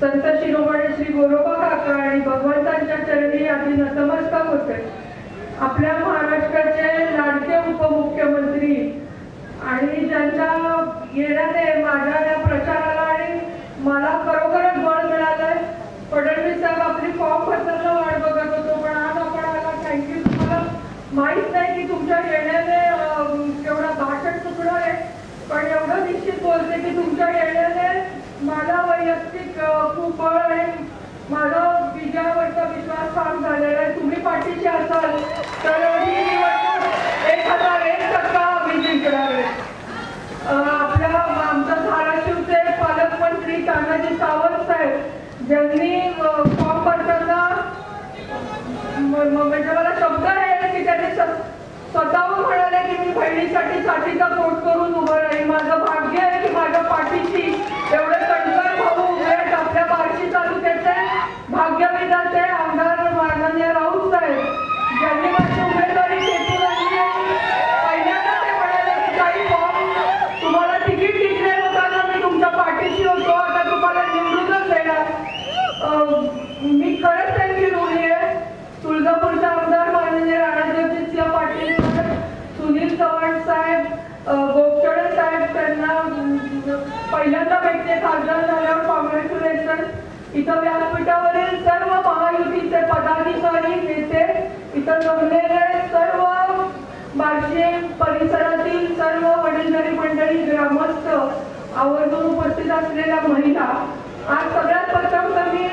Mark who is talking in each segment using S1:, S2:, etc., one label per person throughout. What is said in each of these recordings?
S1: संत शिरोमणी श्री गोरोबा काका आणि भगवंतांच्या चरणी आधी नतमस्तक होते आपल्या महाराष्ट्राचे लाडके उपमुख्यमंत्री आणि ज्यांच्या येण्याने माझ्या या प्रचाराला आणि मला खरोखरच बळ मिळालंय फडणवीस साहेब आपली फॉर्म भरताना वाट बघत होतो पण आज आपण आला थँक्यू तुम्हाला माहीत नाही की तुमच्या येण्याने केवढा भाषण चुकणार आहे पण एवढं निश्चित बोलते की तुमच्या येण्याने मला वैयक्तिक खूप बळ आहे माझा विजयावरचा विश्वास फार झालेला आहे. तुम्ही पाठीशी असाल तर ही निवडणूक एक हजार एक टक्का आम्ही जिंकणार आहे. आपल्या आमच्या धाराशिवचे पालकमंत्री तानाजी सावंत साहेब ज्यांनी फॉर्म भरताना म्हणजे मला शब्द आहे की त्यांनी स- स्वतःहून म्हणाले की मी बहिणीसाठी साठीचा पोट करून उभं राहील माझं भाग्य आहे की माझ्या पाठीशी एवढं कणकर भाऊ उभे आहेत आपल्या बार्शी तालुक्याचे भाग्यविधाते आमदार माननीय राऊत साहेब ज्यांनी माझी उमेदवारी खेचून आणली आणि पहिल्यांदा ते म्हणाले की काही फॉर्म तुम्हाला तिकीट डिक्लेअर होताना मी तुमच्या पाठीशी होतो आता तुम्हाला निवडूनच देणार अं, मी खरंच त्यांची ऋणी आहे तुळजापूरचे आमदार माननीय राणाजगजितसिंह पाटील साहेब, सुनील चव्हाण साहेब अं, गोपचडे साहेब त्यांना अं, पहिल्यांदा भेटते खासदार झाल्यावर कॉंग्रॅच्युलेशन इथं व्यासपीठावरील सर्व महायुतीचे पदाधिकारी नेते इथं जमलेले सर्व बार्शी परिसरातील सर्व वडीलधारी मंडळी ग्रामस्थ आवर्जून उपस्थित असलेल्या महिला. आज सगळ्यात प्रथम कमी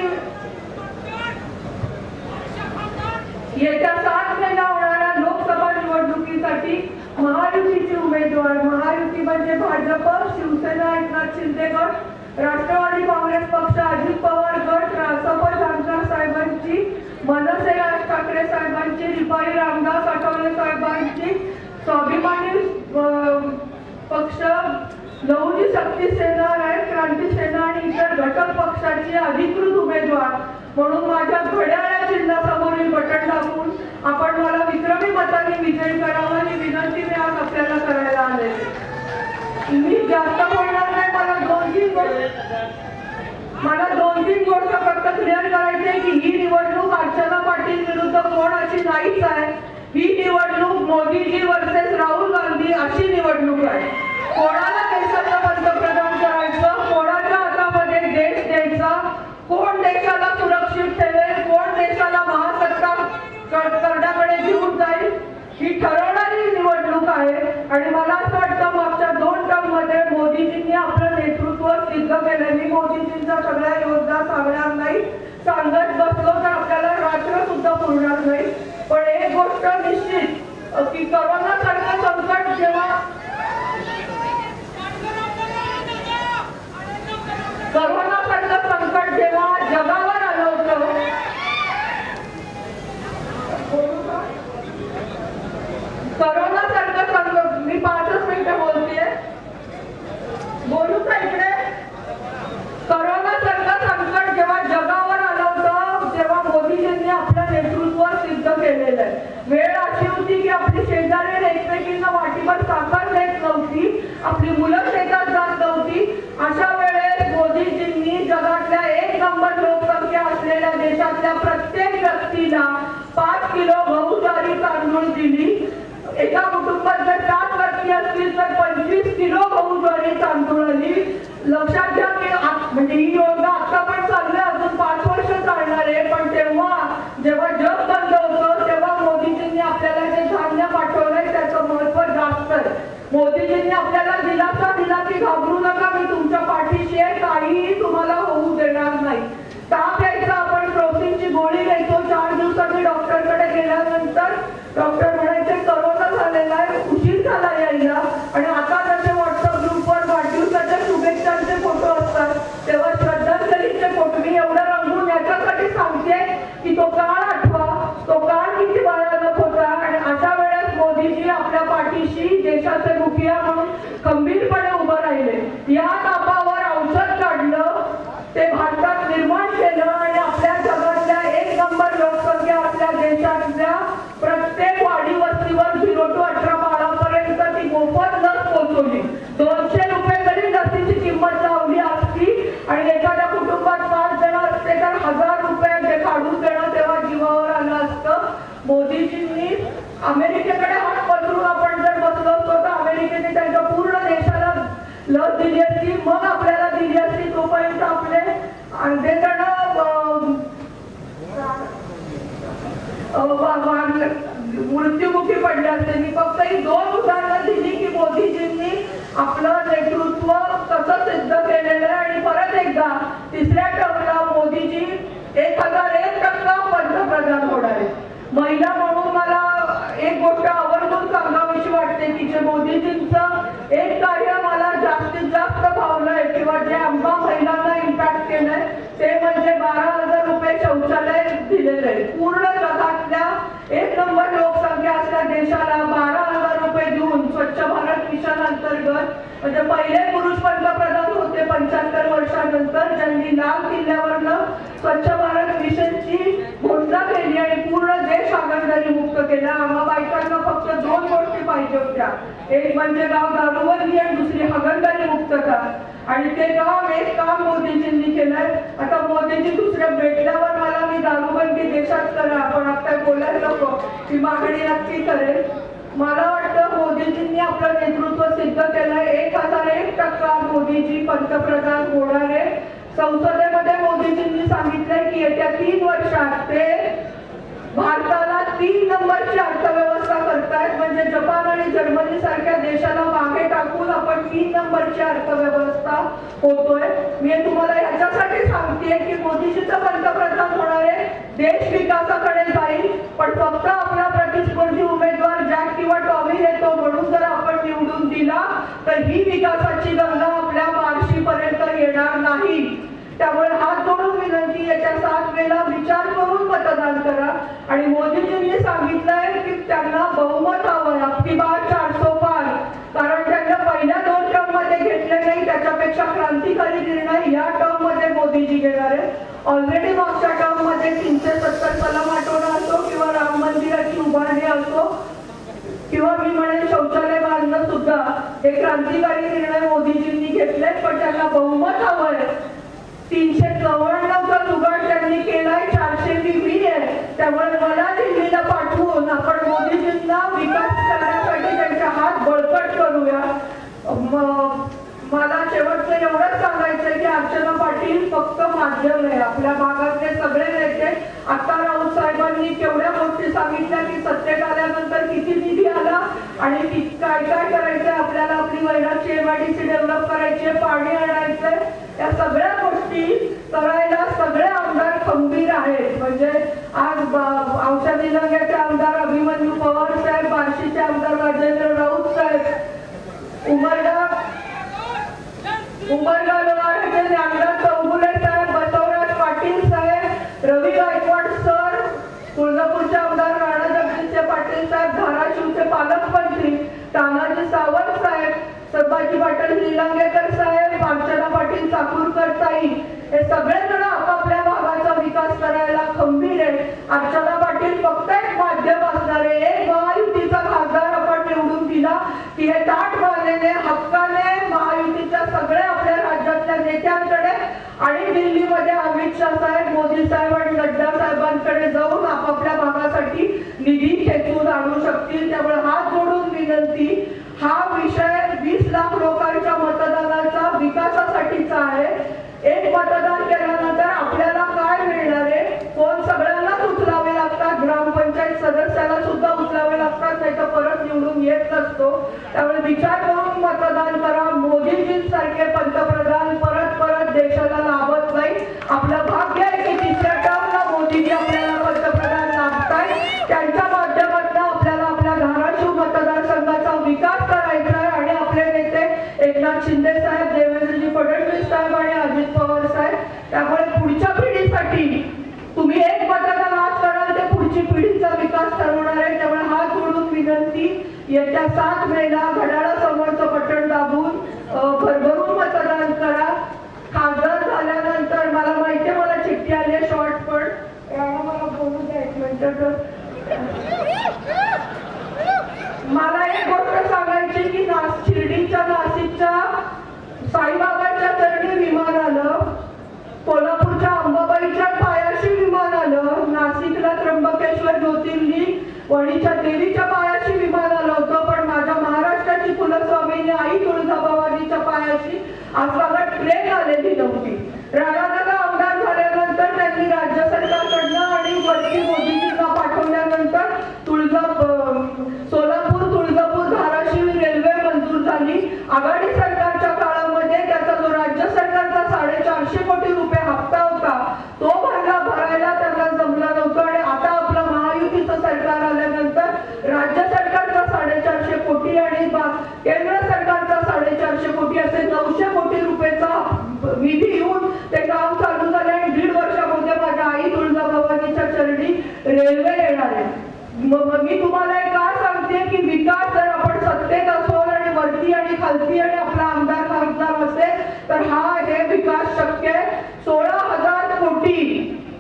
S1: येत्या सात महिना होणाऱ्या लोकसभा निवडणुकीसाठी महायुतीचे उमेदवार महायुती म्हणजे भाजप शिवसेना एकनाथ शिंदे गट राष्ट्रवादी काँग्रेस पक्ष अजित पवार गट रासप जानकर साहेबांची मनसे राज ठाकरे साहेबांची रिपाई रामदास आठवले साहेबांची स्वाभिमानी पक्ष लहुजी शक्ती सेना रायट क्रांती सेना आणि इतर घटक पक्षाचे अधिकृत उमेदवार. म्हणून माझ्या घड्याळ्या चिन्हासमोरील बटन दाबून आपण मला विक्रमी मताने विजयी करावं ही विनंती मी आज आपल्याला करायला आले मी जास्त बोलणार मला दोन तीन गोष्ट मला दोन तीन गोष्ट फक्त क्लिअर करायची आहे की ही निवडणूक अर्चना पाटील विरुद्ध कोण अशी नाहीच आहे ही निवडणूक मोदीजी वर्सेस राहुल गांधी अशी निवडणूक आहे कोणाला देशाचं पंतप्रधान करायचं कोणाच्या हातामध्ये देश द्यायचा कोण देशाला सुरक्षित ठेवेल कोण देशाला महासत्ता कर- करण्याकडे घेऊन जाईल ही ठरवणारी निवडणूक आहे आणि मला असं वाटतं मागच्या दोन टर्ममध्ये मोदीजींनी आपलं नेतृत्व सिद्ध केलं मी मोदीजींचा सगळ्या योजना सांगणार नाही सांगत बसलो तर आपल्याला रात्र सुद्धा पुरणार नाही. पण एक गोष्ट निश्चित की करोना सारखं संकट जेव्हा करोना सारखं संकट जेव्हा जगावर आलं होतं करोना सारखं संकट मी पाचच मिनिटं बोलतेय बोलू का इकडे करोना सारखं संकट जेव्हा जगावर आलं होतं तेव्हा मोदीजींनी आपलं नेतृत्व सिद्ध केलेलं आहे वेळ अशी होती की आपली शेजारी एकमेकींना वाटीभर साखर देत नव्हती आपली मुलं शेतात जात नव्हती अशा वेळेस मोदीजींनी जगातल्या एक नंबर लोकसंख्या असलेल्या देशातल्या प्रत्येक व्यक्तीला पाच किलो बहुजारी तांदूळ दिली. एका कुटुंबात जर सात व्यक्ती असतील तर पंचवीस किलो गहू ज्वारी तांदूळ आली. लक्ष घ्या की आ- म्हणजे ही योजना आता पण चालू आहे अजून पाच वर्ष चालणार आहे पण तेव्हा जेव्हा जग बंद होतं तेव्हा मोदीजींनी आपल्याला जे धान्य पाठवलंय त्याचं महत्त्व जास्त आहे मोदीजींनी आपल्याला दिलासा दिला की घाबरू नका मी तुमच्या पाठीशी आहे काहीही तुम्हाला होऊ देणार नाही ताप यायचा आपण प्रोटीनची गोळी घ्यायचो चार दिवसांनी डॉक्टरकडे गेल्यानंतर डॉक्टर म्हणायचे करोना झालेला आहे उशीर झाला यायला आणि आता जसे व्हॉट्सअप ग्रुपवर वाढदिवसाच्या शुभेच्छांचे फोटो असतात तेव्हा श्रद्धांजलीचे फोटो मी एवढं रंगून याच्यासाठी सांगते की तो काळ आठवा तो काळ किती भयानक होता आणि अशा वेळेस मोदीजी आपल्या पाठीशी देशाचे मुखिया म्हणून खंबीरपणे उभं राहिले या तापावर औषध काढलं ते भारतात निर्माण केलं आणि आपल्या जगातल्या एक नंबर लोकसंख्या आपल्या देशातल्या प्रत्येक वाडी वस्तीवर झिरो टू अठरा बाळापर्यंत ती मोफत लस पोहोचवली दोनशे रुपये जरी लसीची किंमत लावली असती आणि एखाद्या कुटुंबात पाच अमेरिकेकडे हात पसरून आपण जर बसलो असतो तर अमेरिकेने त्यांच्या पूर्ण देशाला लस दिली असती मग आपल्याला दिली असती तोपर्यंत आपले अर्धे जण दुःखी पडले असते. मी फक्त ही दोन उदाहरणं दिली की मोदीजींनी आपलं नेतृत्व कसं सिद्ध केलेलं आहे. आणि परत एकदा तिसऱ्या टर्मला मोदीजी एक हजार एक टक्का पंतप्रधान होणार आहेत. महिला म्हणून मला एक गोष्ट आवर्जून सांगावीशी वाटते की जे मोदीजींचं एक कार्य मला जास्तीत जास्त भावलंय किंवा जे आमच्या महिलांना इम्पॅक्ट केलंय ते म्हणजे बारा हजार रुपये शौचालय दिलेले आहे. पूर्ण जगातल्या एक नंबर देशाला बारा हजार रुपये देऊन स्वच्छ भारत मिशन अंतर्गत म्हणजे पहिले पुरुष पंतप्रधान होते पंच्याहत्तर वर्षानंतर ज्यांनी लाल किल्ल्यावरनं स्वच्छ भारत मिशनची घोषणा केली आणि पूर्ण देश हागणदारी मुक्त केला. आम्हा बायकांना फक्त दोन गोष्टी पाहिजे होत्या. एक म्हणजे गाव दारूबंदी आणि दुसरी हगणदारी मुक्तता आणि ते काम एक काम मोदीजींनी केलंय? आता मोदीजी दुसऱ्या भेटल्यावर मला मी दारूबंदी देशात करा आपण आता बोलायला नको. ही मागणी नक्की करेल. मला वाटतं मोदीजींनी आपलं नेतृत्व सिद्ध केलंय. एक हजार एक टक्का मोदीजी पंतप्रधान होणार आहे संसदेमध्ये मोदीजींनी सांगितलंय की येत्या तीन वर्षात ते भारताला तीन नंबरची अर्थव्यवस्था करतायत. म्हणजे जपान आणि जर्मनी सारख्या देशाला मागे टाकून आपण तीन नंबरची अर्थव्यवस्था होतोय. मी तुम्हाला ह्याच्यासाठी सांगते की मोदीजी पंतप्रधान होणार. आहे देश विकासाकडे जाईल. पण फक्त आपला प्रतिस्पर्धी उमेदवार जॅक किंवा टॉमी येतो म्हणून जर आपण निवडून दिला तर ही विकासाची गंगा आपल्या मार्शीपर्यंत येणार नाही. त्यामुळे हा सात वेळेला विचार करून मतदान करा. आणि मोदीजींनी सांगितलंय की त्यांना बहुमत हवं आपली बार चारसो पार. कारण त्यांना पहिल्या दोन टर्ममध्ये घेतले नाही त्याच्यापेक्षा क्रांतिकारी निर्णय या टर्ममध्ये मोदीजी घेणार आहेत. ऑलरेडी मागच्या टर्ममध्ये तीनशे सत्तर कलम हटवणं असो किंवा राम मंदिराची उभारणी असो किंवा मी म्हणेन शौचालय बांधणं सुद्धा हे क्रांतिकारी निर्णय मोदीजींनी घेतले पण त्यांना बहुमत हवंय तीनशे चौऱ्याण्णवचा जुगाड त्यांनी केलाय चारशे वीस आहे त्यामुळे मला दिल्लीला पाठवून आपण मोदीजींना विकास करण्यासाठी त्यांचा हात बळकट करूया. मला शेवटचं एवढंच सांगायचंय की अर्चना पाटील फक्त माध्यम आहे. आपल्या भागातले सगळे नेते आता राऊत साहेबांनी केवढ्या गोष्टी सांगितल्या की सत्तेत आल्यानंतर किती निधी आला आणि काय काय करायचंय? आपल्याला आपली वैराची एमआयडीसी डेव्हलप करायची आहे पाणी आणायचंय. या सगळ्या गोष्टी करायला सगळे आमदार खंबीर आहेत. म्हणजे आज ब- औषधी नगरचे आमदार अभिमन्यू पवार साहेब बार्शीचे आमदार राजेंद्र राऊत साहेब उमरगा उमरगा लोणावळ्याचे ज्ञानराज चौगुले साहेब बसवराज पाटील साहेब रवी गायकवाड सर तुळजापूरचे आमदार राणा जगदीशचे पाटील साहेब धाराशिवचे पालकमंत्री तानाजी सावंत साहेब संभाजी पाटील निलंगेकर साहेब अर्चना पाटील चाकूरकर ताई हे सगळेजण आपापल्या भागाचा विकास करायला खंबीर आहे अर्चना पाटील फक्त एक माध्यम असणारे एक महायुतीचा खासदार आपण निवडून दिला की हे ताट मानेने हक्काने महायुतीच्या सगळ्या आपल्या राज्यातल्या नेत्यांकडे. आणि दिल्लीमध्ये अमित शाह साहेब मोदी साहेब आणि नड्डा साहेबांकडे जाऊन आपापल्या भागासाठी निधी खेचून आणू शकतील त्यामुळे हात जोडून विनंती हा विषय वीस लाख लोकांच्या मतदानाचा विकासासाठीचा आहे एक मतदान केल्यानंतर आपल्याला काय मिळणार आहे फोन सगळ्यांनाच उचलावे लागतात ग्रामपंचायत सदस्याला सुद्धा उचलावे लागतात नाही तर परत निवडून असतो त्यामुळे विचार करून मतदान करा. मोदीजींसारखे पंतप्रधान परत परत देशाला लाभत नाही. आपलं भाग्य आहे की तिसऱ्या टर्मला मोदीजी आपल्याला पंतप्रधान लाभताय त्यांच्या माध्यमातून आपल्याला आपल्या धाराशिव मतदारसंघाचा विकास करायचा आहे. आणि आपले नेते एकनाथ शिंदे साहेब देवेंद्रजी फडणवीस साहेब आणि अजित पवार साहेब. त्यामुळे पुढच्या पिढीसाठी तुम्ही एक मतदान आज कराल ते पुढची पिढीचा विकास ठरवणार आहे. त्यामुळे हात जोडून विनंती येत्या सात मेला घड्याळासमोरचं बटन दाबून भरभरून मतदान करा. खासदार झाल्यानंतर मला माहिती आहे मला चिठ्ठी आली शॉर्ट पण. मला बोलू द्या एक मिनिट मला एक गोष्ट सांगायची की नास शिर्डीच्या नाशिकच्या साईबाबाच्या चरणी विमान आलं. कोल्हापूरच्या अंबाबाईच्या पायाशी विमान आलं. नाशिकला त्र्यंबकेश्वर ज्योतिर्लिंग वणीच्या देवीच्या पायाशी विमान आलं होतं पण माझ्या महाराष्ट्राची कुलस्वामीने आई तुळजाभवानीच्या पायाशी आज ट्रेन आलेली नव्हती. राणा आमदार झाल्यानंतर त्यांनी राज्य सरकारकडनं आणि वरती मोदींना पाठवल्यानंतर तुळजा अं, सोलापूर तुळजापूर धाराशिव रेल्वे मंजूर झाली आघाडी सरकारच्या काळामध्ये त्याचा जो राज्य सरकारचा साडेचारशे कोटी रुपये हप्ता होता तो भरला भरायला त्यांना जमला नव्हतं आणि आता आपलं महायुतीचं सरकार आल्यानंतर राज्य सरकारचा साडेचारशे कोटी आणि बा- केंद्र सरकारचा साडेचारशे कोटी असे नऊशे कोटी रुपयेचा निधी येऊन ते काम चालू झाले आणि दीड वर्षामध्ये माझ्या आई तुळजाभवानीच्या चरणी रेल्वे येणार आहे मग मग मी तुम्हाला एक का सांगते की विकास जर आपण सत्तेत असोल आणि वरती आणि खालती आणि आपला आमदार खासदार असेल तर हा हे विकास शक्य आहे सोळा हजार कोटी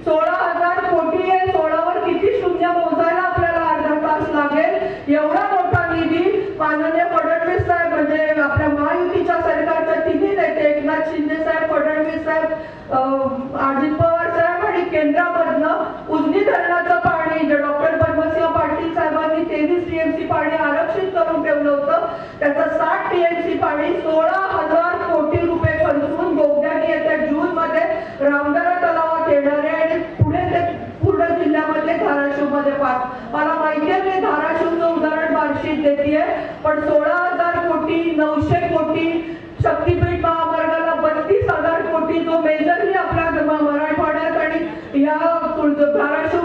S1: सोळा हजार कोटी आहे सोळावर किती शून्य मोजायला आपल्याला अर्धा तास लागेल एवढा मोठा निधी माननीय फडणवीस साहेब म्हणजे आपल्या महायुतीच्या सरकारच्या तिन्ही नेते एकनाथ शिंदे साहेब फडणवीस साहेब अं, अजित पवार साहेब आणि केंद्रामधनं उजनी धरणाचं पाणी जे डॉक्टर पद्मसिंह पाटील साहेबांनी तेवीस टीएमसी पाणी आरक्षित करून ठेवलं होतं त्याचं साठ टीएमसी पाणी सोळा हजार कोटी रुपये खर्चून बोगद्याने येत्या जून मध्ये रामदारा तलावात येणार आहे आणि पुढे ते पूर्ण जिल्ह्यामध्ये धाराशिवमध्ये पास मला माहिती आहे मी धाराशिवचं उदाहरण बार्शीत देते पण सोळा हजार कोटी नऊशे कोटी शक्तीपीठ महामार्गाला बत्तीस हजार कोटी जो मेजरली आपल्या म- मराठवाड्यात आणि या तुळज- धाराशिव